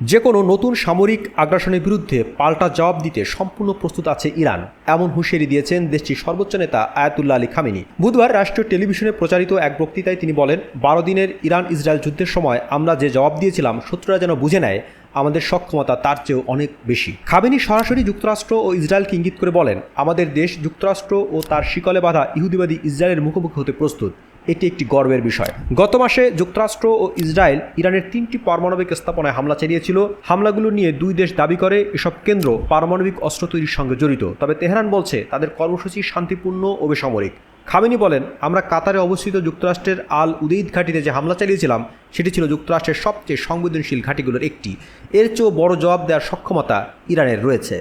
যে কোনো নতুন সামরিক আগ্রাসনের বিরুদ্ধে পাল্টা জবাব দিতে সম্পূর্ণ প্রস্তুত আছে ইরান। এমন হুঁশিয়ারি দিয়েছেন দেশটির সর্বোচ্চ নেতা আয়াতুল্লাহ আলী খামিনি। বুধবার রাষ্ট্রীয় টেলিভিশনে প্রচারিত এক বক্তৃতায় তিনি বলেন, বারো দিনের ইরান ইসরায়েল যুদ্ধের সময় আমরা যে জবাব দিয়েছিলাম, শত্রুরা যেন বুঝে নেয়, আমাদের সক্ষমতা তার চেয়েও অনেক বেশি। খাবেনি সরাসরি যুক্তরাষ্ট্র ও ইসরায়েলকে ইঙ্গিত করে বলেন, আমাদের দেশ যুক্তরাষ্ট্র ও তার শিকলে বাধা ইহুদিবাদী ইসরায়েলের মুখোমুখি হতে প্রস্তুত। এটি একটি গর্বের বিষয়। গত মাসে যুক্তরাষ্ট্র ও ইসরায়েল ইরানের তিনটি পারমাণবিক স্থাপনায় হামলা চালিয়েছিল। হামলাগুলো নিয়ে দুই দেশ দাবি করে এসব কেন্দ্র পারমাণবিক অস্ত্র তৈরির সঙ্গে জড়িত। তবে তেহরান বলছে, তাদের কর্মসূচি শান্তিপূর্ণ ও বেসামরিক। খামেনি বলেন, আমরা কাতারে অবস্থিত যুক্তরাষ্ট্রের আল উদেইদ ঘাঁটিতে যে হামলা চালিয়েছিলাম, সেটি ছিল যুক্তরাষ্ট্রের সবচেয়ে সংবেদনশীল ঘাঁটিগুলোর একটি। এর চেয়েও বড় জবাব দেওয়ার সক্ষমতা ইরানের রয়েছে।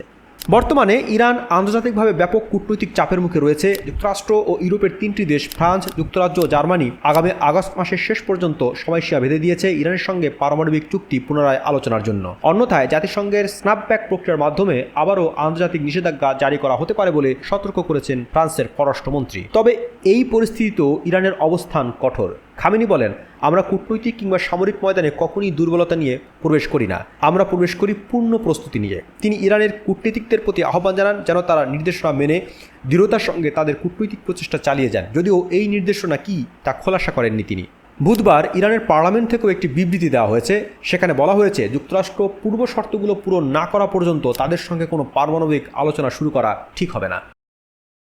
বর্তমানে ইরান আন্তর্জাতিকভাবে ব্যাপক কূটনৈতিক চাপের মুখে রয়েছে। যুক্তরাষ্ট্র ও ইউরোপের তিনটি দেশ, ফ্রান্স, যুক্তরাজ্য ও জার্মানি আগামী আগস্ট মাসের শেষ পর্যন্ত সময়সীমা বেঁধে দিয়েছে ইরানের সঙ্গে পারমাণবিক চুক্তি পুনরায় আলোচনার জন্য। অন্যথায় জাতিসংঘের স্ন্যাপব্যাক প্রক্রিয়ার মাধ্যমে আবারও আন্তর্জাতিক নিষেধাজ্ঞা জারি করা হতে পারে বলে সতর্ক করেছেন ফ্রান্সের পররাষ্ট্রমন্ত্রী। তবে এই পরিস্থিতিতেও ইরানের অবস্থান কঠোর। খামেনি বলেন, আমরা কূটনৈতিক কিংবা সামরিক ময়দানে কখনই দুর্বলতা নিয়ে প্রবেশ করি না। আমরা প্রবেশ করি পূর্ণ প্রস্তুতি নিয়ে। তিনি ইরানের কূটনীতিকদের প্রতি আহ্বান জানান যেন তারা নির্দেশনা মেনে দৃঢ়তার সঙ্গে তাদের কূটনৈতিক প্রচেষ্টা চালিয়ে যান। যদিও এই নির্দেশনা কি তা খোলাসা করেননি তিনি। বুধবার ইরানের পার্লামেন্ট থেকেও একটি বিবৃতি দেওয়া হয়েছে। সেখানে বলা হয়েছে, যুক্তরাষ্ট্র পূর্ব শর্তগুলো পূরণ না করা পর্যন্ত তাদের সঙ্গে কোনো পারমাণবিক আলোচনা শুরু করা ঠিক হবে না।